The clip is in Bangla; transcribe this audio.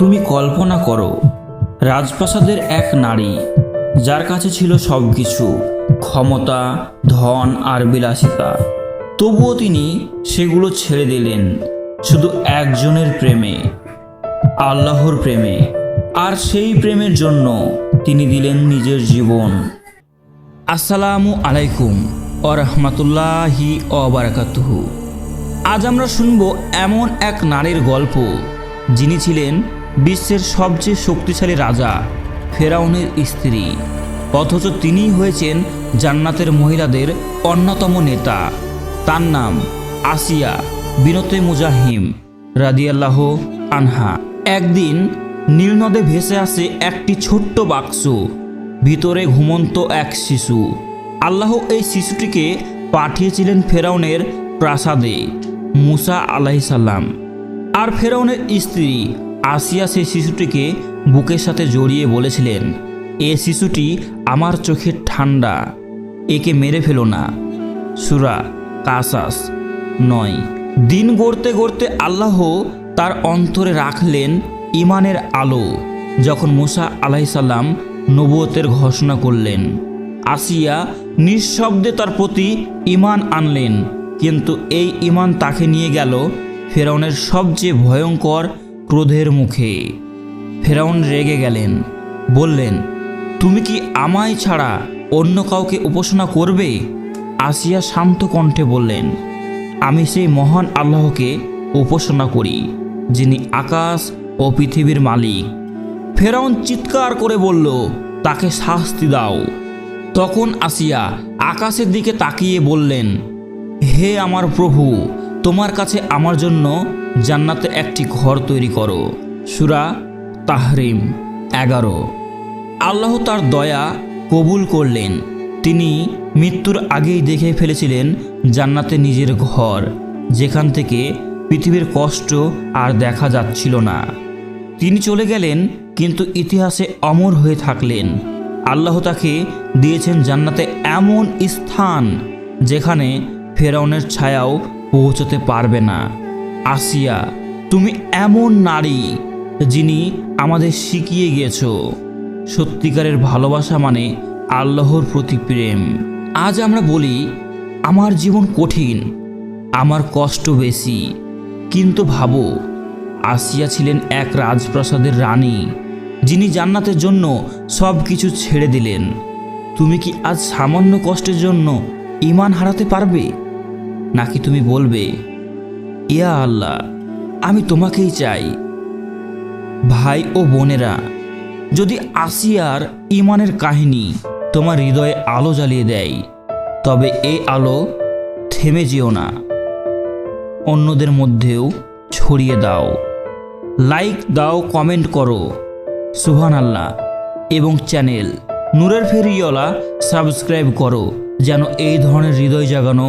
তুমি কল্পনা করো, রাজপ্রাসাদের এক নারী, যার কাছে ছিল সব কিছু ক্ষমতা, ধন আর বিলাসিতা। তবুও তিনি সেগুলো ছেড়ে দিলেন, শুধু একজনের প্রেমে, আল্লাহর প্রেমে। আর সেই প্রেমের জন্য তিনি দিলেন নিজের জীবন। আসসালামু আলাইকুম ও রহমতুল্লাহি অবরাকাতুহু আজ আমরা শুনব এমন এক নারীর গল্প, যিনি ছিলেন বিশ্বের সবচেয়ে শক্তিশালী রাজা ফেরাউনের স্ত্রী। অথচ তিনিই হয়েছেন জান্নাতের মহিলাদের অন্যতম নেতা। তার নাম আসিয়া বিনতে মুজাহিম রাদিয়াল্লাহ আনহা। একদিন নীলনদে ভেসে আসে একটি ছোট্ট বাক্স, ভিতরে ঘুমন্ত এক শিশু। আল্লাহ এই শিশুটিকে পাঠিয়েছিলেন ফেরাউনের প্রাসাদে, মুসা আলাইসাল্লাম আর ফেরাউনের স্ত্রী আসিয়া সেই শিশুটিকে বুকের সাথে জড়িয়ে বলেছিলেন, এ শিশুটি আমার চোখের ঠান্ডা একে মেরে ফেলো না। সুরা কাসাস নয়। দিন গড়তে গড়তে আল্লাহ তার অন্তরে রাখলেন ইমানের আলো, যখন মুসা আলাইসাল্লাম নবুয়তের ঘোষণা করলেন। আসিয়া নিঃশব্দে তার প্রতি ইমান আনলেন, কিন্তু এই ইমান তাকে নিয়ে গেল ফেরাউনের সবচেয়ে ভয়ঙ্কর ক্রোধের মুখে। ফেরাউন রেগে গেলেন, বললেন, তুমি কি আমায় ছাড়া অন্য কাউকে উপাসনা করবে? আসিয়া শান্ত কণ্ঠে বললেন, আমি সেই মহান আল্লাহকে উপাসনা করি, যিনি আকাশ ও পৃথিবীর মালিক। ফেরাউন চিৎকার করে বলল, তাকে শাস্তি দাও। তখন আসিয়া আকাশের দিকে তাকিয়ে বললেন, হে আমার প্রভু, তোমার কাছে আমার জন্য জান্নাতে একটি ঘর তৈরি করো। সুরা তাহরিম এগারো। আল্লাহ তার দয়া কবুল করলেন। তিনি মৃত্যুর আগেই দেখে ফেলেছিলেন জান্নাতে নিজের ঘর, যেখান থেকে পৃথিবীর কষ্ট আর দেখা যাচ্ছিল না। তিনি চলে গেলেন, কিন্তু ইতিহাসে অমর হয়ে থাকলেন। আল্লাহ তাকে দিয়েছেন জান্নাতে এমন স্থান, যেখানে ফেরাউনের ছায়াও পৌঁছতে পারবে না। আসিয়া, তুমি এমন নারী যিনি আমাদের শিখিয়ে গিয়েছ। সত্যিকারের ভালোবাসা মানে আল্লাহর প্রতি প্রেম। আজ আমরা বলি, আমার জীবন কঠিন, আমার কষ্ট বেশি। কিন্তু ভাবো, আসিয়া ছিলেন এক রাজপ্রাসাদের রানী, যিনি জান্নাতের জন্য সব কিছু ছেড়ে দিলেন। তুমি কি আজ সামান্য কষ্টের জন্য ইমান হারাতে পারবে? নাকি তুমি বলবে ইয়া আল্লাহ, আমি তোমাকেই চাই। ভাই ও বোনেরা, যদি আসিয়ার ইমানের কাহিনী তোমার হৃদয়ে আলো জ্বালিয়ে দেয়, তবে এই আলো থেমে যেও না। অন্যদের মধ্যেও ছড়িয়ে দাও। লাইক দাও, কমেন্ট করো। সুহান আল্লাহ এবং চ্যানেল নূরের ফেরিওয়ালা সাবস্ক্রাইব করো, যেন এই ধরনের হৃদয় জাগানো